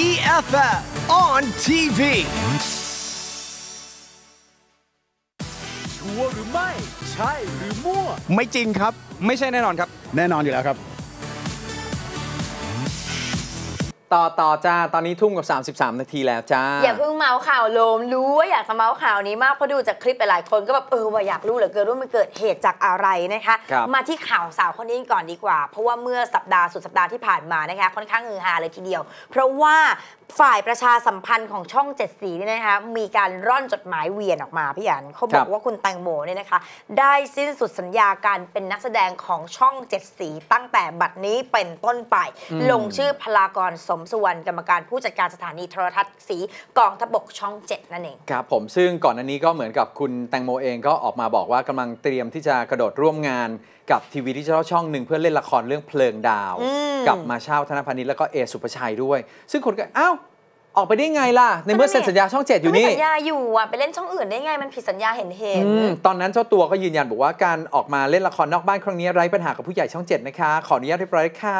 EFF on TV ชัวร์หรือไม่ ใช่หรือมั่ว ไม่จริงครับ ไม่ใช่แน่นอนครับ แน่นอนอยู่แล้วครับ ต่อต่อจ้า ตอนนี้ทุ่มกับ 33 นาทีแล้วจ้า อย่าเพิ่งเมาส์ข่าวโลม รู้ว่าอยากจะเมาส์ข่าวนี้มากเพราะดูจากคลิปหลายๆคนก็แบบเออว่าอยากรู้เหลือเกินว่ามันเกิดเหตุจากอะไรนะคะครับมาที่ข่าวสาวคนนี้ก่อนดีกว่า เพราะว่าเมื่อสัปดาห์สุดสัปดาห์ที่ผ่านมานะคะค่อนข้างฮือฮาเลยทีเดียว เพราะว่า ฝ่ายประชาสัมพันธ์ของช่องเจ็ดสีเนี่ยนะคะมีการร่อนจดหมายเวียนออกมาพี่หยันเขาบครัอกบว่าคุณแตงโมเนี่ยนะคะ ได้สิ้นสุดสัญญาการเป็นนักแสดงของช่องเจ็ดสี ตั้งแต่บัดนี้เป็นต้นไป ลงชื่อพลากรสมสุวรรณกรรมการผู้จัดการสถานีโทรทัศน์สีกองทพบกช่องเจ็ดนั่นเองครับผมซึ่งก่อนอันนี้ก็เหมือนกับคุณแตงโมเองก็ออกมาบอกว่ากำลังเตรียมที่จะกระโดดร่วมงาน กับทีวีดิจิทัลช่องหนึ่งเพื่อเล่นละครเรื่องเพลิงดาวอืมกับมาเช่าธนพานิชแล้วก็เอสุภชัยด้วย ซึ่งคนก็อ้าวออกไปได้ไงล่ะ ในเมื่อเซ็นสัญญาช่องเจ็ดอยู่ก็มีนี่สัญญาอยู่อะไปเล่นช่องอื่นได้ไงมันผิดสัญญาเห็นเห็นอืมตอนนั้นเจ้าตัวก็ยืนยันบอกว่าการออกมาเล่นละครนอกบ้านครั้งนี้ไร้ปัญหากับผู้ใหญ่ช่อง7นะคะ ขออนุญาตเรียบร้อยค่ะ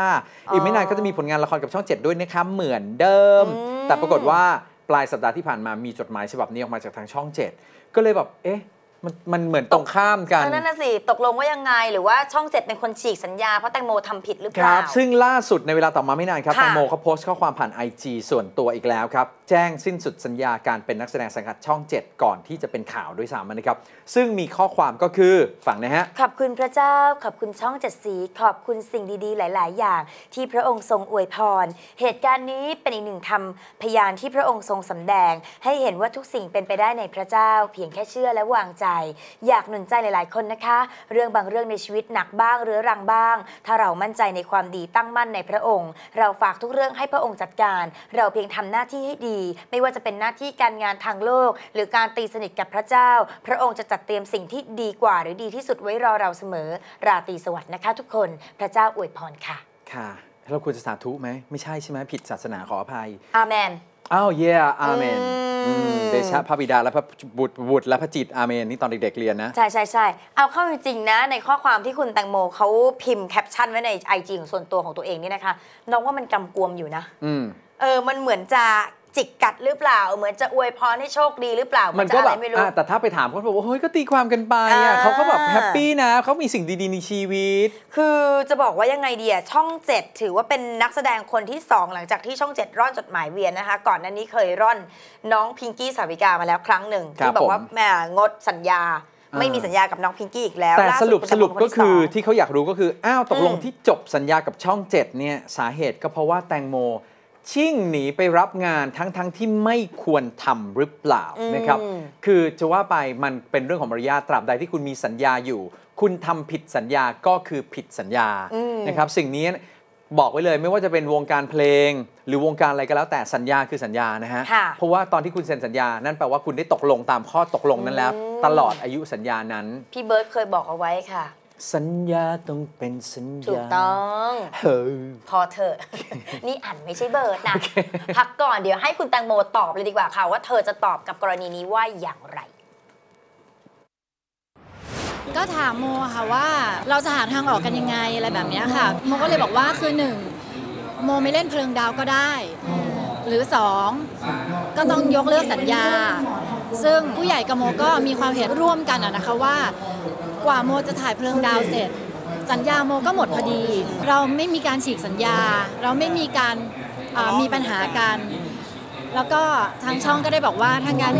อีกไม่นานก็จะมีผลงานละครกับช่อง7ด้วยนะคะเหมือนเดิมอืมแต่ปรากฏว่าปลายสัปดาห์ที่ผ่านมามีจดหมายฉบับนี้ออกมาจากทางช่อง7ก็เลยแบบเอ๊ะ มันมันเหมือนตรงข้ามกันเออนั่นน่ะสิ ตกลงว่ายังไง หรือว่าช่องเจ็ดเป็นคนฉีกสัญญา เพราะแตงโมทำผิดหรือเปคล่ารับ ซึ่งล่าสุดในเวลาต่อมาไม่นานครับค่ะแตงโมเขาโพสต์ข้อความผ่าน IG ส่วนตัวอีกแล้วครับ แจ้งสิ้นสุดสัญญาการเป็นนักแสดงสังกัดช่อง 7 ก่อนที่จะเป็นข่าวด้วยซ้ำนะครับ ซึ่งมีข้อความก็คือฝั่งนะฮะ ขอบคุณพระเจ้า ขอบคุณช่องเจ็ดสี ขอบคุณสิ่งดีๆ หลาย ๆ อย่าง ที่พระองค์ทรงอวยพร เหตุการณ์นี้เป็นอีกหนึ่งคำพยานที่พระองค์ทรงสำแดง ให้เห็นว่าทุกสิ่งเป็นไปได้ในพระเจ้า เพียงแค่เชื่อและวางใจอยากหนุนใจหลาย ๆ คนนะคะ เรื่องบางเรื่องในชีวิตหนักบ้างเรื้อรังบ้าง ถ้าเรามั่นใจในความดีตั้งมั่นในพระองค์ เราฝากทุกเรื่องให้พระองค์จัดการ เราเพียงทำหน้าที่ให้ดี ไม่ว่าจะเป็นหน้าที่การงานทางโลก หรือการตีสนิทกับพระเจ้า พระองค์จะจัดเตรียมสิ่งที่ดีกว่า หรือดีที่สุดไว้รอเราเสมอ ราตรีสวัสดิ์นะคะ ทุกคนพระเจ้าอวยพรค่ะ ค่ะเราควรจะสาธุไหมไม่ใช่ใช่ไหมผิดศาสนาขออภัยอาเมน อ้าวเย่อาเมนอืมเดชะพระบิดาและพระบุตรบุตรและพระจิตอาเมนนี่ตอนเด็กๆเรียนนะ ใช่ใช่ใช่เอาเข้าจริงๆนะ ในข้อความที่คุณแตงโมเขาพิมพ์แคปชั่นไว้ในไอจีของส่วนตัวของตัวเองนี่นะคะ น้องว่ามันกำกวมอยู่นะอืมเออมันเหมือนจะ จิกกัดหรือเปล่า เหมือนจะอวยพรให้โชคดีหรือเปล่า มัมันก็จะอะแบไรบไม่รู้อะแต่ถ้าไปถามเขาบอกว่าเฮ้ยก็ตีความกันไปอะอ่าเขาก็แบบแฮปปี้นะเขามีสิ่งดีๆในชีวิต คือจะบอกว่ายังไงดีอะช่อง 7 ถือว่าเป็นนักแสดงคนที่ 2 หลังจากที่ช่อง 7 ร่อนจดหมายเวียนนะคะ ก่อนหน้านี้เคยร่อนน้องพิงกี้สาวิกามาแล้วครั้งหนึ่งครับที่บอกว่าผมแหม่งดสัญญาอ่าไม่มีสัญญากับน้องพิงกี้อีกแล้ว แต่ล่าสรุปคุณสรุปแตงโมก็คือเป็นนที่สงที่เขาอยากรู้ก็คือ อ้าวตกลงอืมที่จบสัญญากับช่อง 7 เนี่ย สาเหตุก็เพราะว่าแตงโม ชิ่งหนีไปรับงานทั้งๆทที่ไม่ควรทำหรือเปล่าอืมนะครับ คือจะว่าไปมันเป็นเรื่องของมารยาทตราบใดที่คุณมีสัญญาอยู่ คุณทำผิดสัญญาก็คือผิดสัญญาอืมนะครับ สิ่งนี้บอกไว้เลยไม่ว่าจะเป็นวงการเพลง หรือวงการอะไรก็แล้วแต่สัญญาคือสัญญานะฮะค่ะเพราะว่าตอนที่คุณเซ็นสัญญา นั่นแปลว่าคุณได้ตกลงตามข้อตกลงนั้นแล้วอืมตลอดอายุสัญญานั้น พี่เบิร์ดเคยบอกเอาไว้ค่ะ สัญญาต้องเป็นสัญญา ถูกต้องเฮ้ยพอเถอะนี่อ่านไม่ใช่เบิร์ดนะ พักก่อนเดี๋ยวให้คุณแตงโมตอบเลยดีกว่าค่ะ ว่าเธอจะตอบกับกรณีนี้ว่าอย่างไร ก็ถามโมค่ะว่าเราจะหาทางออกกันยังไงอะไรแบบเนี้ยค่ะ โมก็เลยบอกว่าคือหนึ่งโมไม่เล่นเพลิงดาวก็ได้ หรือสองก็ต้องยกเลิกสัญญา ซึ่งผู้ใหญ่กับโมก็มีความเห็นร่วมกันอะนะคะว่า กว่าโมจะถ่ายเพลิงดาวเสร็จ สัญญาโมก็หมดพอดี เราไม่มีการฉีกสัญญา เราไม่มีการมีปัญหากันแล้วก็ทางช่องก็ได้บอกว่าถ้างั้น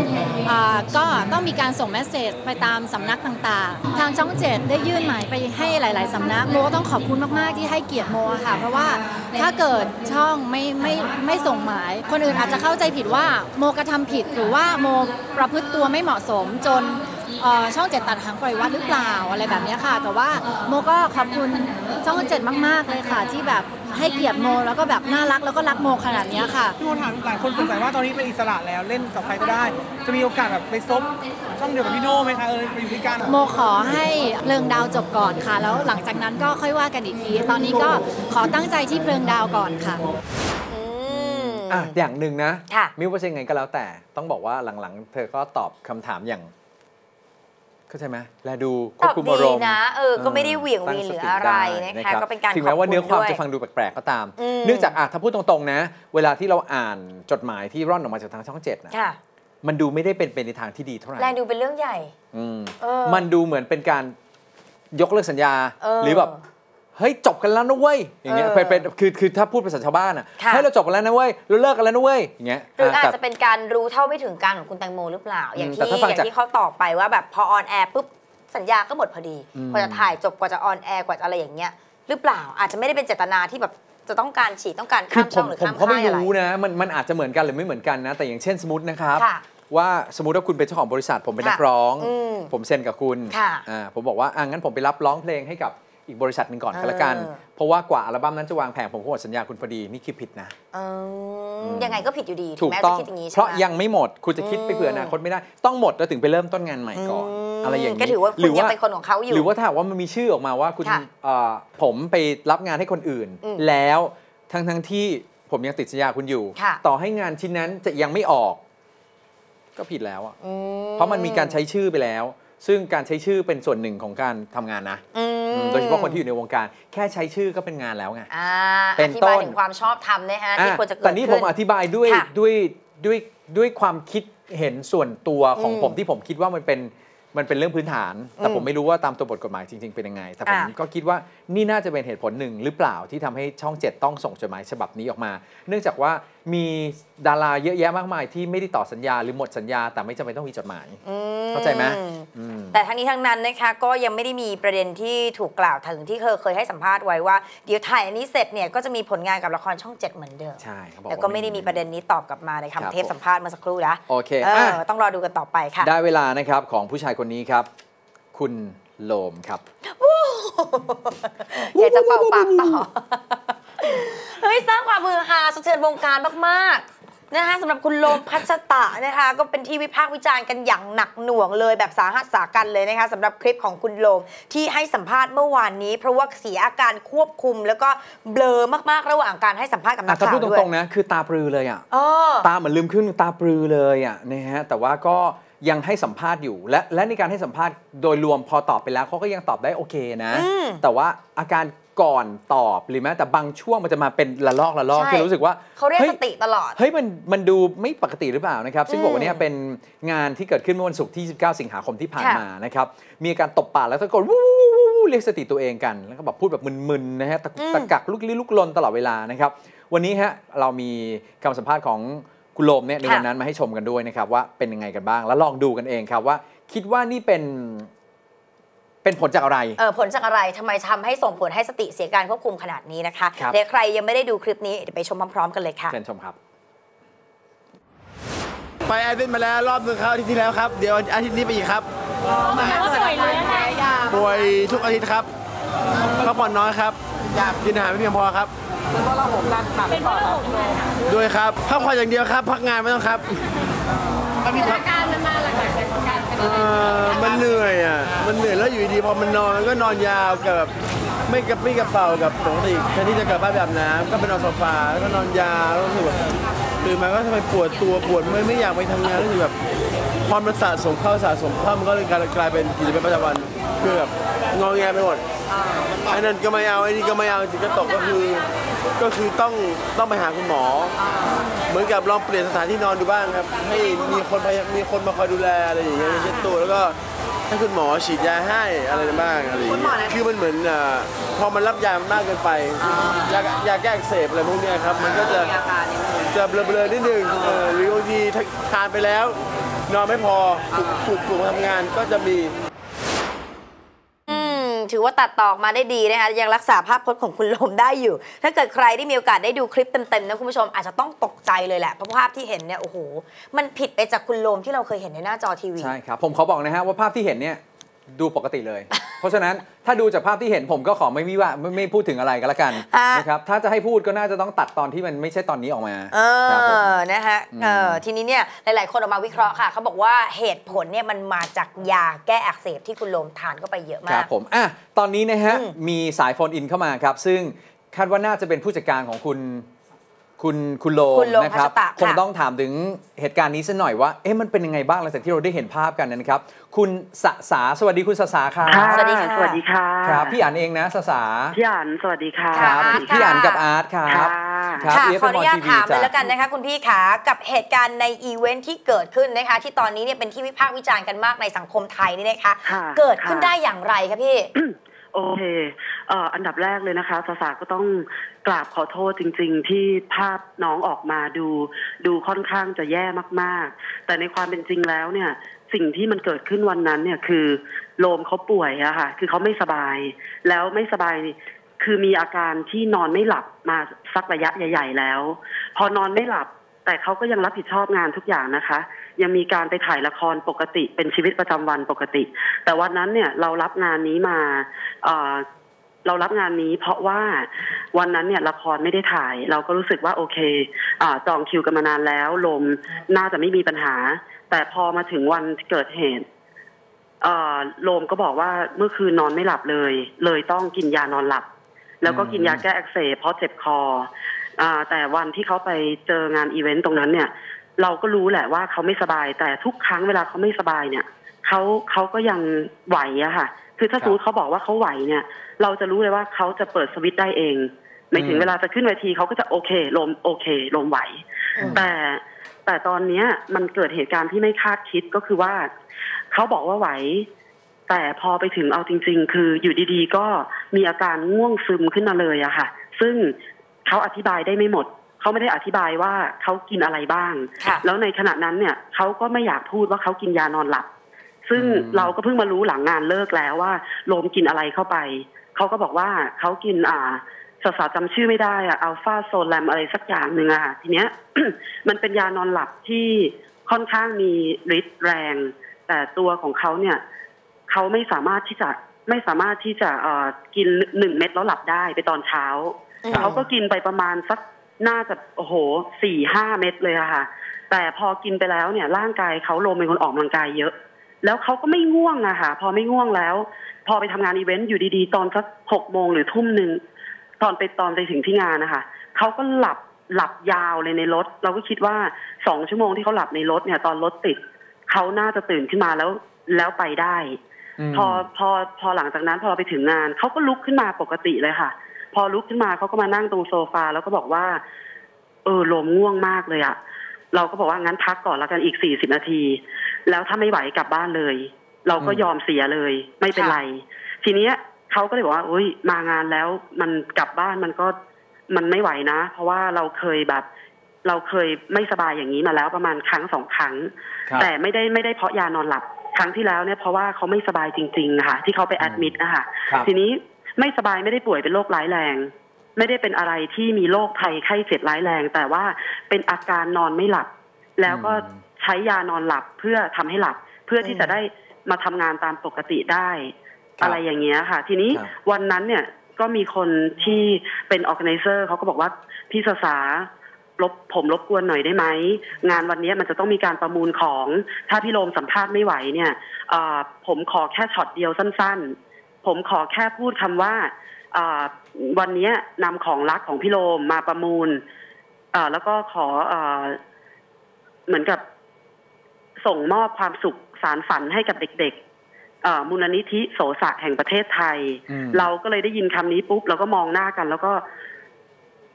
อ่าก็ต้องมีการส่งเมสเซจไปตามสำนักต่างๆ ทางช่องเจ็ดได้ยื่นหมายไปให้หลาย ๆสำนักโมก็ต้องขอบคุณมากๆที่ให้เกียรติโมค่ะ เพราะว่าถ้าเกิดช่องไม่ไม่ไม่ส่งหมาย คนอื่นอาจจะเข้าใจผิดว่าโมกระทำผิดหรือว่าโมประพฤติตัวไม่เหมาะสมจน ช่องเจ็ดตัดหางปล่อยวัดหรือเปล่าอะไรแบบเนี้ยค่ะ แต่ว่าโมก็ขอบคุณช่องเจ็ดมาก ๆ เลยค่ะ ที่แบบให้เกียรติโมแล้วก็แบบน่ารักแล้วก็รักโมขนาดเนี้ยค่ะพี่โมถามหลายคนสงสัยว่าตอนนี้เป็นอิสระแล้วเล่นกับใครก็ได้ จะมีโอกาสแบบไปซบช่องเดียวกับพี่โน่ไหมคะเออไปอยู่ด้วยกันโมขอให้เพลิงดาวจบก่อนค่ะ แล้วหลังจากนั้นก็ค่อยว่ากันอีกที ตอนนี้ก็ขอตั้งใจที่เพลิงดาวก่อนค่ะอืมอะอย่างหนึ่งนะค่ะไม่ว่าจะยังไงก็แล้วแต่ต้องบอกว่าหลังๆ เธอก็ตอบคำถามอย่าง เข้าใจไหมแลดูคตวบอบคุมดีอารมณ์นะเออก็ไม่ได้เหวี่ยงวีนหรืออะไรตั้นะงสติคะได้ก็เป็นการถึงแม้ว่าขบคุณเนื้อความด้วยจะฟังดูแปลกๆก็ตามอืมเนื่องจากอะถ้าพูดตรงๆนะ เวลาที่เราอ่านจดหมายที่ร่อนออกมาจากทางช่องเจ็ดนะค่ะมันดูไม่ได้เป็นไปในทางที่ดีเท่าไหร่แลดูเป็นเรื่องใหญ่อืมเออมันดูเหมือนเป็นการยกเลิกสัญญาเออหรือแบบ เฮ้ยจบกันแล้วนะเว้ยอย่างเงี้ยเออเป็นเป็นคือคือถ้าพูดภาษาชาวบ้านอะค่ะเฮ้ยเราจบกันแล้วนะเว้ยเราเลิกกันแล้วนะเว้ยอย่างเงี้ยหรืออาจแต่จะเป็นการรู้เท่าไม่ถึงการของคุณแตงโมหรือเปล่า อย่างอืมที่แต่ถ้าฟังอย่างจากที่เขาตอบไปว่าแบบพอออนแอร์ปุ๊บสัญญาก็หมดพอดีอืมกว่าจะถ่ายจบกว่าจะออนแอร์กว่าจะอะไรอย่างเงี้ยหรือเปล่าอาจจะไม่ได้เป็นเจตนาที่แบบจะต้องการฉีดต้องการคืข้าอมผช่อมงหรือผมข้ามก็ไม่ค่ายอะไรรู้นะมันมันอาจจะเหมือนกันหรือไม่เหมือนกันนะ แต่อย่างเช่นสมมตินะครับค่ะว่าสมมติว่าคุณเป็นเจ้าของบริษัทผมเป็นค่ะนักร้องอืมผมเซ็นกับคุณค่ะอ่าผมบอกว่าอ่างั้นผมไปรับร้องเพลงให้กับ อีกบริษัทหนึ่งก่อนก็แล้วกันเออเพราะว่ากว่าอัลบั้มนั้นจะวางแผงผมก็หมดสัญญาคุณพอดีนี่คิดผิดนะเออยังไงก็ผิดอยู่ดีถึถูงกแม้ต้จะองคิดอย่างนี้เพใช่ราะไหมยังไม่หมดคุณจะคิดไปเผื่ออนาคตไม่ได้ ต้องหมดแล้วถึงไปเริ่มต้นงานใหม่ก่อนอืมอะไรอย่างนี้ก็ถือว่าคุณหรืยังเป็นคนของเขาอยู่หรือว่าถ้าหากว่ามันมีชื่อออกมาว่าคุณค่ะเอ่อผมไปรับงานให้คนอื่นอืมแล้วทั้งทั้งๆที่ผมยังติดสัญญาคุณอยู่ค่ะต่อให้งานชิ้นนั้นจะยังไม่ออก ก็ผิดแล้วอะอืเพราะมันมีการใช้ชื่อไปแล้ว ซึ่งการใช้ชื่อเป็นส่วนหนึ่งของการทำงานนะอืมอืมโดยเฉพาะคนที่อยู่ในวงการแค่ใช้ชื่อก็เป็นงานแล้วไงอ่าเป็นอธิบายต้นถึงความชอบธรรมนะฮะที่อะควรจะเกิดแต่นี่ผมขึ้นอธิบายด้วยค่ะด้วยด้วยด้วยความคิดเห็นส่วนตัวของอืมผมที่ผมคิดว่ามันเป็นมันเป็นเรื่องพื้นฐาน แต่อืมผมไม่รู้ว่าตามตัวบทกฎหมายจริง ๆ เป็นยังไง แต่ผมอะก็คิดว่านี่น่าจะเป็นเหตุผลหนึ่งหรือเปล่าที่ทำให้ช่องเจ็ดต้องส่งจดหมายฉบับนี้ออกมา เนื่องจากว่า มีดาราเยอะแยะมากมายที่ไม่ได้ต่อสัญญาหรือหมดสัญญาแต่ไม่จำเป็นต้องมีจดหมายอืมเข้าใจไหมอืมแต่ทั้งนี้ทั้งนั้นนะคะก็ยังไม่ได้มีประเด็นที่ถูกกล่าวถึงที่เคยเคยให้สัมภาษณ์ไว้ว่าเดี๋ยวถ่ายอันนี้เสร็จเนี่ยก็จะมีผลงานกับละครช่องเจ็ดเหมือนเดิมใช่เขาบอกแต่ก็ไม่ได้มีประเด็นนี้ตอบกลับมาในครับคำเทปผมสัมภาษณ์เมื่อสักครู่นะโอเคเอออะต้องรอดูกันต่อไปค่ะได้เวลานะครับของผู้ชายคนนี้ครับ คุณโลมครับอยากจะเป่าปากต่อ เฮ้ยสร้างความฮือฮาสะเทือนวงการมากๆนะคะสำหรับคุณโลมพัชตะนะคะ ก็เป็นที่วิพากษ์วิจารณ์กันอย่างหนักหน่วงเลยแบบสาหัสสากันเลยนะคะสำหรับคลิปของคุณโลมที่ให้สัมภาษณ์เมื่อวานนี้ เพราะว่าเสียอาการควบคุม แล้วก็เบลอมากๆระหว่างการให้สัมภาษณ์กับนัอะกถ้าข่าพูวดตด้วยรงๆนะคือตาปรือเลยอะอ๋อตาเหมือนลืมขึ้นตาปรือเลยอะนะฮะแต่ว่าก็ยังให้สัมภาษณ์อยู่ และและในการให้สัมภาษณ์โดยรวมพอตอบไปแล้วเขาก็ยังตอบได้โอเคนะ อืม แต่ว่าอาการ ก่อนตอบหรือแม้แต่บางช่วงมันจะมาเป็นละลอกละลอกใช่ที่รู้สึกว่าเขาเรียกฮ้สติตลอด เฮ้ยมันมันดูไม่ปกติหรือเปล่านะครับ ซึ่งอืมบอกว่าเนี่ยเป็นงานที่เกิดขึ้นเมื่อวันศุกร์ที่19สิงหาคมที่ผ่านค่ะ มานะครับ มีอาการตบปากแล้วตะโกนวู้วู้วู้วู้เรียกสติตัวเองกัน แล้วก็แบบพูดแบบมึนๆนะฮะตะกุกตะกักลุกลี้ลุกลนตลอดเวลานะครับ วันนี้ฮะเรามีคำสัมภาษณ์ของคุณโลมเนี่ยในค่ะวันนั้นมาให้ชมกันด้วยนะครับว่าเป็นยังไงกันบ้าง แล้วลองดูกันเองครับว่า คิดว่านี่เป็น เป็นผลจากอะไร เออผลจากอะไรทำไมทำให้ส่งผลให้สติเสียการควบคุมขนาดนี้นะคะครับเดี๋ยวใครยังไม่ได้ดูคลิปนี้เดี๋ยวไปชมพร้อมๆกันเลยค่ะเชิญชมครับไปแอดมินมาแล้วรอบหนึงครับอาทิตย์ที่แล้วครับ เดี๋ยวอาทิตย์นี้ไปอีกครับป่วยทุกอาทิตย์ครับพักผ่อนน้อยครับกินอาหารไม่เพียงพอครับด้วยครับพักผ่อนอย่างเดียวครับ พักงานไม่ต้องครับมันมีอาก มันเหนื่อยอะ มันเหนื่อยแล้วอยู่ดีๆพอมันนอนมันก็นอนยาวกับแบบไม่กระปรี้กระเป๋ากับปกติแทนที่จะกลับบ้านไปอาบน้ำก็ไปนอนโซฟาแล้วก็นอนยาวแล้วก็รู้สึกแบบตื่นมาก็ทำไมปวดตัวปวดเมื่อยไม่อยากไปทำงานรู้สึกแบบความมันสะสมเข้าสะสมเข้ามันก็เลยกลายกลายเป็นกิจวัตรประจำวันคือแบบงอแงไปหมดไอ้นั่นก็ไม่เอาไอ้นี่ก็ไม่เอาจิตก็ตกก็คือ ก็คือต้องต้องไปหาคุณหมอ เหมือนกับลองเปลี่ยนสถานที่นอนดูบ้างครับ ให้มีคนพยมีคนมาคอยดูแลอะไรอย่างเงี้ยเช็ดตัวแล้วก็ให้คุณหมอฉีดยาให้อะไรบ้างอะไรอย่างเงี้ยคือมันเหมือนอ่าพอมันรับยามากเกินไปยายาแก้อักเสบอะไรพวกเนี้ยครับ มันก็จะจะเบลอๆนิดนึงเออหรือบางทีถ้าทานไปแล้ว นอนไม่พอถูกถูกถูกมาทำงานก็จะมีอืม ถือว่าตัดต่อมาได้ดีนะคะยังรักษาภาพพจน์ของคุณลมได้อยู่ ถ้าเกิดใครได้มีโอกาสได้ดูคลิปเต็มๆนะคุณผู้ชมอาจจะต้องตกใจเลยแหละเพราะภาพที่เห็นเนี่ยโอ้โหมันผิดไปจากคุณลมที่เราเคยเห็นในหน้าจอทีวีใช่ครับผมขอบอกนะฮะว่าภาพที่เห็นเนี่ย ดูปกติเลย เพราะฉะนั้นถ้าดูจากภาพที่เห็นผมก็ขอไม่วิว่าไม่ไม่พูดถึงอะไรก็แล้วกันอะ นะครับถ้าจะให้พูดก็น่าจะต้องตัดตอนที่มันไม่ใช่ตอนนี้ออกมาเอครับผม อ นะฮะ เออ ทีนี้เนี่ย หลาย ๆ คนออกมาวิเคราะห์ค่ะ เขาบอกว่าเหตุผลเนี่ยมันมาจากยาแก้อักเสบที่คุณโลมทานเข้าไปเยอะคมารัก บผม อะ ตอนนี้นะฮะ อืมมีสายโฟนอินเข้ามาครับ ซึ่งคาดว่าน่าจะเป็นผู้จัดการของคุณ คุณคุณโลมคุณโลมนะครับพัชตะค่ะ คงต้องถามถึงเหตุการณ์นี้สักหน่อยว่าเอ๊ะมันเป็นยังไงบ้างหลังจากที่เราได้เห็นภาพกันนะครับ คุณสสาสวัสดีคุณสสาครับสวัสดีค่ะ สวัสดีค่ะครับพี่อ่านเองนะสสาพี่อันสวัสดีค่ะครับค่ะ พี่อ่านกับอาร์ตครับค่ะครับ ค่ะเอฟขออนุญาตทีวีถามเลยจ้ะ แล้วกันนะคะคุณพี่ขากับเหตุการณ์ในอีเวนท์ที่เกิดขึ้นนะคะ ที่ตอนนี้เนี่ยเป็นที่วิพากษ์วิจารณ์กันมากในสังคมไทยนี่นะคะ ค่ะเกิดขึ้นค่ะได้อย่างไรคะพี่ โอเคอันดับแรกเลยนะคะสาสาก็ต้องกราบขอโทษจริง ๆ ที่ภาพน้องออกมาดู ดูค่อนข้างจะแย่มากๆ แต่ในความเป็นจริงแล้วเนี่ย สิ่งที่มันเกิดขึ้นวันนั้นเนี่ยคือโลมเขาป่วยอะค่ะ คือเขาไม่สบาย แล้วไม่สบายคือมีอาการที่นอนไม่หลับมาสักระยะใหญ่ ๆ แล้ว พอนอนไม่หลับ แต่เขาก็ยังรับผิดชอบงานทุกอย่างนะคะ ยังมีการไปถ่ายละครปกติเป็นชีวิตประจำวันปกติ แต่วันนั้นเนี่ยเรารับงานนี้มาเรารับงานนี้เพราะว่าวันนั้นเนี่ยละครไม่ได้ถ่าย เราก็รู้สึกว่าโอเคอจองคิวกันมานานแล้ว ลมน่าจะไม่มีปัญหา แต่พอมาถึงวันเกิดเหตุโลมก็บอกว่าเมื่อคืนนอนไม่หลับเลย เลยต้องกินยานอนหลับ แล้วก็กินยาแก้อักเสบเพราะเจ็บคออแต่วันที่เขาไปเจองานอีเวนต์ตรงนั้นเนี่ย เราก็รู้แหละว่าเขาไม่สบาย แต่ทุกครั้งเวลาเขาไม่สบายเนี่ยเขาเขาก็ยังไหวอะค่ะ คือถ้าครับสมมติเขาบอกว่าเขาไหวเนี่ย เราจะรู้เลยว่าเขาจะเปิดสวิตช์ได้เองหมายถึงอืมเวลาจะขึ้นเวทีเขาก็จะโอเคลมโอเคลมไหวอืมแต่แต่ตอนเนี้ยมันเกิดเหตุการณ์ที่ไม่คาดคิดก็คือว่าเขาบอกว่าไหว แต่พอไปถึงเอาจริง ๆ คืออยู่ดีๆ ก็มีอาการง่วงซึมขึ้นมาเลยอะค่ะ ซึ่งเขาอธิบายได้ไม่หมด เขาไม่ได้อธิบายว่าเขากินอะไรบ้างค่ะแล้วในขณะนั้นเนี่ยเขาก็ไม่อยากพูดว่าเขากินยานอนหลับ ซึ่งอืมเราก็เพิ่งมารู้หลังงานเลิกแล้วว่าโลมกินอะไรเข้าไป เขาก็บอกว่าเขากินอ่าสสาจำชื่อไม่ได้อะอัลฟาโซแลมอะไรสักอย่างหนึ่งอะค่ะทีเนี้ย มันเป็นยานอนหลับที่ค่อนข้างมีฤทธิ์แรง แต่ตัวของเขาเนี่ยเขาไม่สามารถที่จะไม่สามารถที่จะเอ่อกินหนึ่งเม็ดแล้วหลับได้ไปตอนเช้าครับเขาก็กินไปประมาณสัก น่าจะโอ้โหสี่ห้าเม็ดเลยอะค่ะ แต่พอกินไปแล้วเนี่ย ร่างกายเขาลมเป็นคนออกกำลังกายเยอะ แล้วเขาก็ไม่ง่วงอะค่ะ พอไม่ง่วงแล้ว พอไปทำงานอีเวนต์อยู่ดีๆ ตอนสักหกโมงหรือทุ่มหนึ่งตอนไปตอนไปถึงที่งานนะคะเขาก็หลับหลับยาวเลยในรถ เราก็คิดว่าสองชั่วโมงที่เขาหลับในรถเนี่ย ตอนรถติดเขาน่าจะตื่นขึ้นมาแล้วแล้วไปได้มพอพอพอหลังจากนั้นพอเราไปถึงงานเขาก็ลุกขึ้นมาปกติเลยค่ะ พอลุกขึ้นมาเขาก็มานั่งตรงโซฟาแล้วก็บอกว่า เออลมง่วงมากเลยอะเราก็บอกว่างั้นพักก่อนแล้วกันอีกสี่สิบนาที แล้วถ้าไม่ไหวกลับบ้านเลย เราก็อืมยอมเสียเลย ไม่เป็นไร ทีเนี้ยเขาก็เลยบอกว่าเอ้ย มางานแล้วมันกลับบ้านมันก็มันไม่ไหวนะ เพราะว่าเราเคยแบบ เราเคยไม่สบายอย่างนี้มาแล้วประมาณครั้งสองครั้งครับแต่ไม่ได้ไม่ได้เพราะยานอนหลับครั้งที่แล้วเนี่ยเพราะว่าเขาไม่สบายจริงๆค่ะที่เขาไปแอดมิดนะคะครับทีนี้ ไม่สบายไม่ได้ป่วยเป็นโรคร้ายแรง ไม่ได้เป็นอะไรที่มีโรคภัยไข้เจ็บร้ายแรง แต่ว่าเป็นอาการนอนไม่หลับ แล้วก็อืมใช้ยานอนหลับเพื่อทำให้หลับ เพื่อที่จะได้มาทำงานตามปกติได้ครับอะไรอย่างเงี้ยค่ะ ทีนี้ครับวันนั้นเนี่ยก็มีคนที่เป็นออ g a แก z นเซอร์เขาก็บอกว่าพี่สสารบผมรบกวนหน่อยได้ไหม งานวันนี้มันจะต้องมีการประมูลของ ถ้าพี่โรมสัมภาษณ์ไม่ไหวเนี่ยเอ่อผมขอแค่ช็อตเดียวสั้นๆ ผมขอแค่พูดคำว่าเอ่อวันนี้นำของรักของพี่โรมมาประมูลเอ่อแล้วก็ขอเอ่อเหมือนกับส่งมอบความสุขสารฝันให้กับเด็กๆเอ่อมูลนิธิโสสะแห่งประเทศไทยอืมเราก็เลยได้ยินคำนี้ปุ๊บเราก็มองหน้ากัน แล้วก็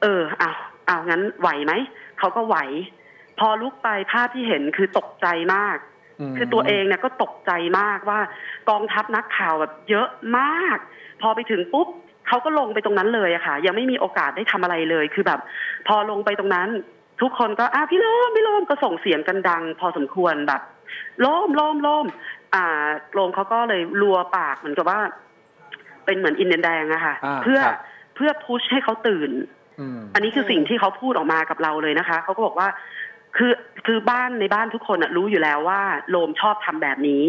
เออเอาเอางั้นไหวไหม เขาก็ไหว พอลุกไปภาพที่เห็นคือตกใจมากม คือตัวเองเนี่ยก็ตกใจมากว่ากองทัพนักข่าวแบบเยอะมาก พอไปถึงปุ๊บเขาก็ลงไปตรงนั้นเลยอะค่ะ ยังไม่มีโอกาสได้ทำอะไรเลย คือแบบ พอลงไปตรงนั้น ทุกคนก็อะพี่โลมพี่โลมก็ส่งเสียงกันดัง พอสมควรแบบโลมโลมโลมอ่าโลมเขาก็เลยรัวปากเหมือนกับว่า เป็นเหมือนอินเดียนแดงอะค่ะอ่าเพื่อครับเพื่อพุชให้เขาตื่นอืมอันนี้คือสิ่งที่เขาพูดออกมากับเราเลยนะคะ เขาก็บอกว่า คือคือบ้านในบ้านทุกคนอะรู้อยู่แล้วว่าโลมชอบทำแบบนี้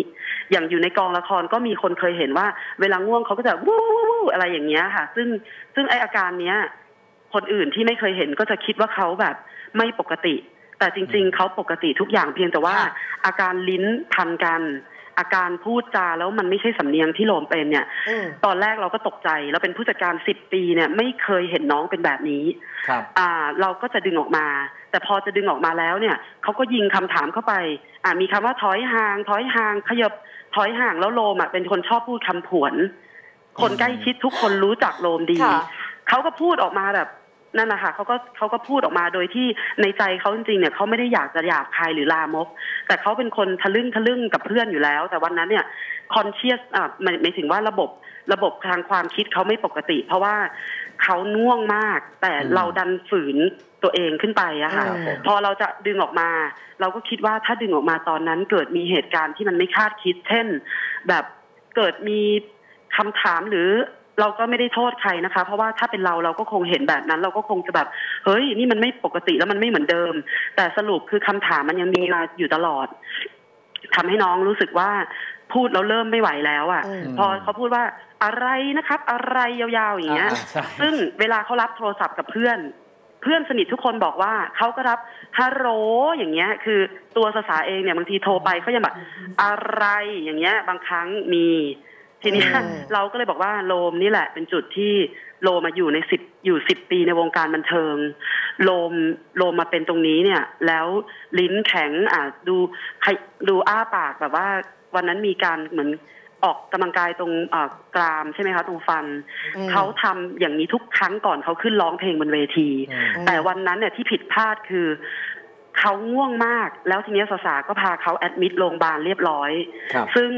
อย่างอยู่ในกองละครก็มีคนเคยเห็นว่า เวลาง่วงเขาก็จะวู้วู้วู้อะไรอย่างเงี้ยค่ะ ซึ่งซึ่งไออาการเนี้ย คนอื่นที่ไม่เคยเห็นก็จะคิดว่าเขาแบบไม่ปกติ แต่จริง ๆเขาปกติทุกอย่างเพียงแต่ว่าค่ะอาการลิ้นพันกัน อาการพูดจาแล้วมันไม่ใช่สำเนียงที่โลมเป็นเนี่ยอืมตอนแรกเราก็ตกใจแล้วเป็นผู้จัดการสิบปีเนี่ยไม่เคยเห็นน้องเป็นแบบนี้ครับอ่า เราก็จะดึงออกมา แต่พอจะดึงออกมาแล้วเนี่ยเขาก็ยิงคำถามเข้าไป อ่ามีคำว่าถอยห่างถอยห่างขยบถอยห่างแล้วโลมอะเป็นคนชอบพูดคำผวน คนใกล้ชิดทุกคนรู้จักโลมดีค่ะเขาก็พูดออกมาแบบ นั่นนะคะเขาก็เขาก็พูดออกมาโดยที่ในใจเขาจริงๆเนี่ยเขาไม่ได้อยากจะหยาบคายหรือลามก แต่เขาเป็นคนทะลึ่งทะลึ่งกับเพื่อนอยู่แล้ว แต่วันนั้นเนี่ยคอนเชียสอ่าหมายหมายถึงว่าระบบระบบทางความคิดเขาไม่ปกติ เพราะว่าเขาง่วงมาก แต่อืมเราดันฝืนตัวเองขึ้นไปอะค่ะครับผมพอเราจะดึงออกมา เราก็คิดว่าถ้าดึงออกมาตอนนั้นเกิดมีเหตุการณ์ที่มันไม่คาดคิด เช่น แบบเกิดมีคำถามหรือ เราก็ไม่ได้โทษใครนะคะ เพราะว่าถ้าเป็นเราเราก็คงเห็นแบบนั้น เราก็คงจะแบบ เฮ้ย นี่มันไม่ปกติแล้วมันไม่เหมือนเดิม แต่สรุปคือคำถามมันยังมีมาอยู่ตลอดทำให้น้องรู้สึกว่าพูดแล้วเริ่มไม่ไหวแล้วอะ่ะอืมพอเขาพูดว่าอะไรนะครับ อะไรยาวๆอย่างเงี้ยอ่าใช่ซึ่งเวลาเขารับโทรศัพท์กับเพื่อน เพื่อนสนิททุกคนบอกว่าเขาก็รับฮัลโหลอย่างเงี้ย คือตัวสสาเองเนี่ยบางทีโทรไปเขายังแบบอะไรอย่างเงี้ย บางครั้งมี ทีเนี้ยอืมเราก็เลยบอกว่าโลมนี่แหละเป็นจุดที่โลมาอยู่ในสิบอยู่สิบปีในวงการบันเทิง โลมโลมมาเป็นตรงนี้เนี่ย แล้วลิ้นแข็งอะดูใครดูอ้าปากแบบว่า วันนั้นมีการเหมือนออกกำลังกายตรงเอ่อกรามใช่ไหมคะตรงฟันอืมเขาทำอย่างนี้ทุกครั้งก่อนเขาขึ้นร้องเพลงบนเวทีอืมแต่วันนั้นเนี่ยที่ผิดพลาดคือเขาง่วงมาก แล้วทีเนี้ยสสาก็พาเขาแอดมิดโรงพยาบาลเรียบร้อยครับซึ่ง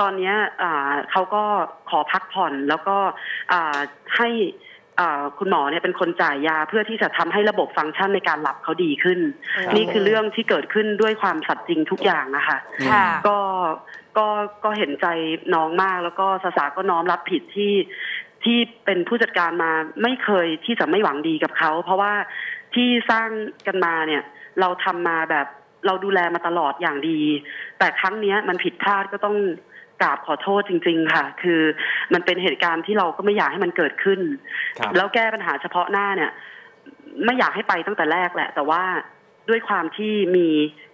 ตอนเนี้ยอ่าเขาก็ขอพักผ่อนแล้วก็อ่าให้อ่าคุณหมอเนี่ยเป็นคนจ่ายยาเพื่อที่จะทำให้ระบบฟังก์ชันในการหลับเขาดีขึ้นครับนี่คือเรื่องที่เกิดขึ้นด้วยความสัตย์จริงทุกอย่างนะคะค่ะก็ก็ก็เห็นใจน้องมากแล้วก็สสาก็น้อมรับผิดที่ที่เป็นผู้จัดการมาไม่เคยที่จะไม่หวังดีกับเขา เพราะว่าที่สร้างกันมาเนี่ย เราทำมาแบบเราดูแลมาตลอดอย่างดี แต่ครั้งเนี้ยมันผิดพลาดก็ต้องก ราบขอโทษจริง ๆ ค่ะ คือมันเป็นเหตุการณ์ที่เราก็ไม่อยากให้มันเกิดขึ้นครับแล้วแก้ปัญหาเฉพาะหน้าเนี่ย ไม่อยากให้ไปตั้งแต่แรกแหละ แต่ว่าด้วยความที่มี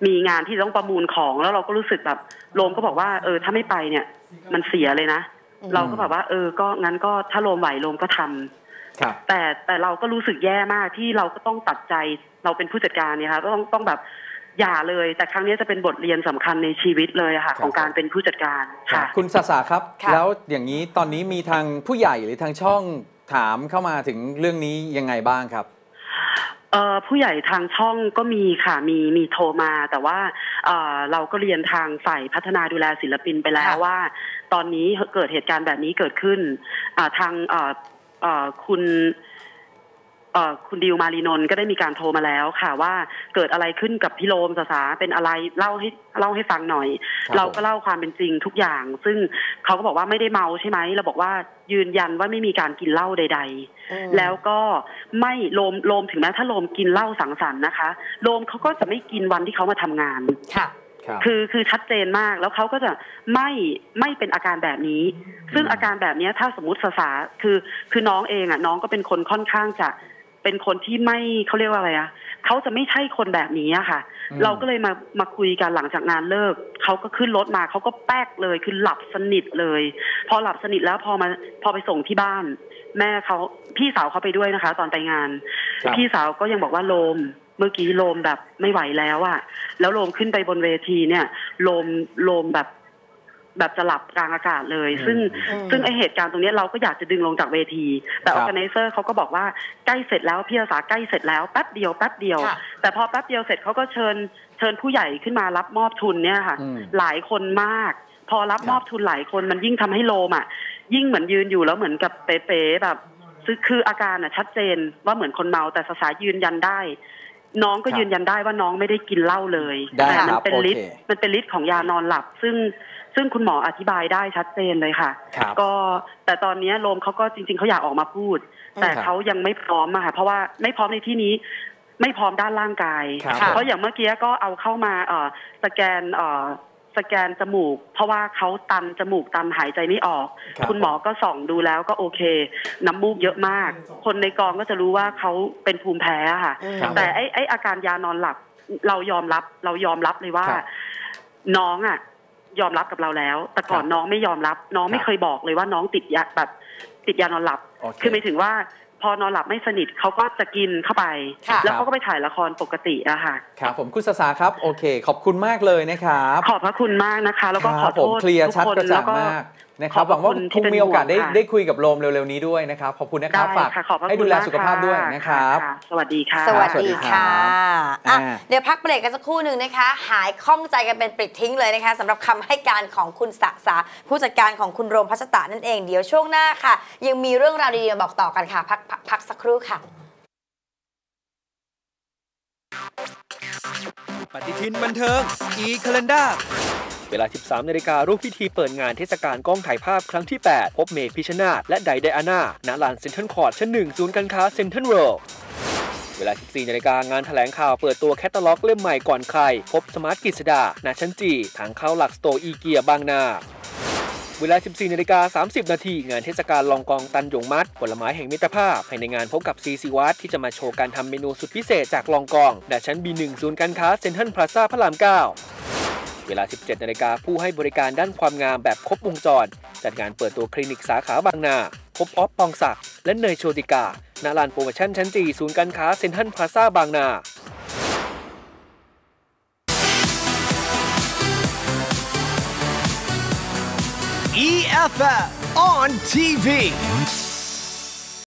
มีงานที่ต้องประมูลของ แล้วเราก็รู้สึกแบบโรมก็บอกว่า เออ ถ้าไม่ไปเนี่ย มันเสียเลยนะอืมเราก็แบบว่า เออ ก็งั้นก็ถ้าโรมไหวโรมก็ทำครับแต่แต่เราก็รู้สึกแย่มากที่เราก็ต้องตัดใจเราเป็นผู้จัดการเนี่ยค่ะต้องต้องแบบ อย่าเลย แต่ครั้งนี้จะเป็นบทเรียนสำคัญในชีวิตเลยอะค่ะครับของการเป็นผู้จัดการค่ะ คุณสาสาครับค่ะแล้วอย่างนี้ตอนนี้มีทางผู้ใหญ่หรือทางช่องถามเข้ามาถึงเรื่องนี้ยังไงบ้างครับเอ่อผู้ใหญ่ทางช่องก็มีค่ะมีมีโทรมา แต่ว่าเอ่อเราก็เรียนทางฝ่ายพัฒนาดูแลศิลปินไปแล้วค่ะว่า ตอนนี้เกิดเหตุการณ์แบบนี้เกิดขึ้นอ่าทางเอ่อเอ่อคุณเอ่อ คุณดิวมารีนนท์ก็ได้มีการโทรมาแล้วค่ะว่าเกิดอะไรขึ้นกับพี่โรมสาสาเป็นอะไรเล่าให้เล่าให้ฟังหน่อยครับเราก็เล่าความเป็นจริงทุกอย่าง ซึ่งเขาก็บอกว่าไม่ได้เมาใช่ไหมเราบอกว่ายืนยันว่าไม่มีการกินเหล้าใดๆอืมแล้วก็ไม่โลมโลมถึงแม้ถ้าโลมกินเหล้าสังสรรค์นะคะโลมเขาก็จะไม่กินวันที่เขามาทำงานค่ะครับคือคือชัดเจนมากแล้วเขาก็จะไม่ไม่เป็นอาการแบบนี้ ซึ่งอาการแบบเนี้ยถ้าสมมติสาสาคือคือน้องเองอะน้องก็เป็นคนค่อนข้างจะ เป็นคนที่ไม่เขาเรียกว่าอะไรอะเขาจะไม่ใช่คนแบบนี้อะค่ะอืมเราก็เลยมามาคุยกันหลังจากงานเลิกเขาก็ขึ้นรถมาเขาก็แป๊กเลยคือหลับสนิทเลย พอหลับสนิทแล้วพอมาพอไปส่งที่บ้าน แม่เขาพี่สาวเขาไปด้วยนะคะ ตอนไปงานครับพี่สาวก็ยังบอกว่าโลมเมื่อกี้โลมแบบไม่ไหวแล้วอะแล้วโลมขึ้นไปบนเวทีเนี่ยโลมโลมแบบ แบบจะหลับกลางอากาศเลย ซึ่งอืมซึ่งไอเหตุการณ์ตรงเนี้ยเราก็อยากจะดึงลงจากเวที แต่คอรัอบแกไนเซอร์เขาก็บอกว่าใกล้เสร็จแล้วพี่อาสาใกล้เสร็จแล้วแป๊บเดียวแป๊บเดียวค่ะแต่พอแป๊บเดียวเสร็จเขาก็เชิญเชิญผู้ใหญ่ขึ้นมารับมอบทุนเนี่ยค่ะอืมหลายคนมาก พอรับครับมอบทุนหลายคนมันยิ่งทำให้โลมอะยิ่งเหมือนยืนอยู่แล้วเหมือนกับเป๋ๆแบบคือคืออาการอะชัดเจนว่าเหมือนคนเมาแต่สสายืนยันได้น้องก็ครับยืนยันได้ว่าน้องไม่ได้กินเหล้าเลยได้แต่คมัรับเป็นโอเคฤทธิ์มันเป็นฤทธิ์ของยานอนหลับ ซึ่ง ซึ่งคุณหมออธิบายได้ชัดเจนเลยค่ะครับก็แต่ตอนนี้โลมเขาก็จริง ๆเขาอยากออกมาพูด แต่ครับเขายังไม่พร้อมอะค่ะ เพราะว่าไม่พร้อมในที่นี้ไม่พร้อมด้านร่างกายครับเพราะอย่างเมื่อกี้ก็เอาเข้ามาเอ่อสแกนเอ่อสแกนจมูก เพราะว่าเขาตันจมูกตันหายใจไม่ออกครับคุณหมอก็ส่องดูแล้วก็โอเค น้ำมูกเยอะมาก คนในกองก็จะรู้ว่าเขาเป็นภูมิแพ้อะค่ะอืมครับแต่ไอ้ไอ้อาการยานอนหลับเรายอมรับเรายอมรับเลยว่าครับน้องอะ ยอมรับกับเราแล้ว แต่ก่อนครับน้องไม่ยอมรับ น้องไม่ครับเคยบอกเลยว่าน้องติดยาแบบติดยานอนหลับโอเคคือหมายถึงว่าพอนอนหลับไม่สนิทเขาก็จะกินเข้าไปค่ะแล้วเขาก็ไปถ่ายละครปกติอะค่ะ ครับผมคุณสสาครับโอเค ขอบคุณมากเลยนะครับขอบพระคุณมากนะคะ แล้วก็คขรัอบโทผมษเคลียร์ทุกชัดคนกระจ่างแล้วมากนะครับขหอบพระวังว่าคุณคที่งเป็นมีโอกาสได้ห่วงค่ะได้คุยกับโรมเร็วๆนี้ด้วยนะครับขอบคุณนะครับได้ฝากค่ะขอบพระให้คุดูณแลมากสุขภาพด้วยค่ะนะครับค่ะสวัสดีค่ะสวัสสวัสดีดีครัค่ะบอะอ่าเดี๋ยวพักเบรกกันสักครู่หนึ่งนะคะ หายข้องใจกันเป็นปริดทิ้งเลยนะคะสำหรับคำให้การของคุณสะสาผู้จัดการของคุณโรมพัชตะนั่นเองเดี๋ยวช่วงหน้าค่ะ ยังมีเรื่องราวดีๆมาบอกต่อกันค่ะ พักพักพักสักครู่ค่ะ ปฏิทินบันเทิง e c a l e n d a r เวลา 13 นาฬิการ่วมพิธีเปิดงานเทศกาลกล้องถ่ายภาพครั้งที่ 8 พบเมย์พิชนาและไดไดอาน่าณลานเซ็นทรัลคอร์ดชั้น1ศูนย์การค้าเซ็นทรัลเวิลด์เวลา 14 นาฬิกางานแถลงข่าวเปิดตัวแคตตาล็อกเล่มใหม่ก่อนใคร พบสมาร์ทกิษดาณชั้นจีทางเข้าหลักสโตร์อีเกียบางนา เวลา 14นาฬิกา30 นาทีงานเทศกาลลองกองตันหยงมัด ผลไม้แห่งมิตรภาพภายในงานพบกับซีซีวัตที่จะมาโชว์การทำเมนูสุดพิเศษจากลองกองณชั้น B1 ศูนย์การค้าเซ็นทรัลพลาซ่าพระราม 9 เวลา 17นาฬิกาผู้ให้บริการด้านความงามแบบครบวงจร จัดงานเปิดตัวคลินิกสาขาบางนา พบออฟปองศักดิ์และเนยโชติกาณลานโปรโมชั่นชั้นจีศูนย์การค้าเซ็นทรัลพลาซ่าบางนา EFF on TV.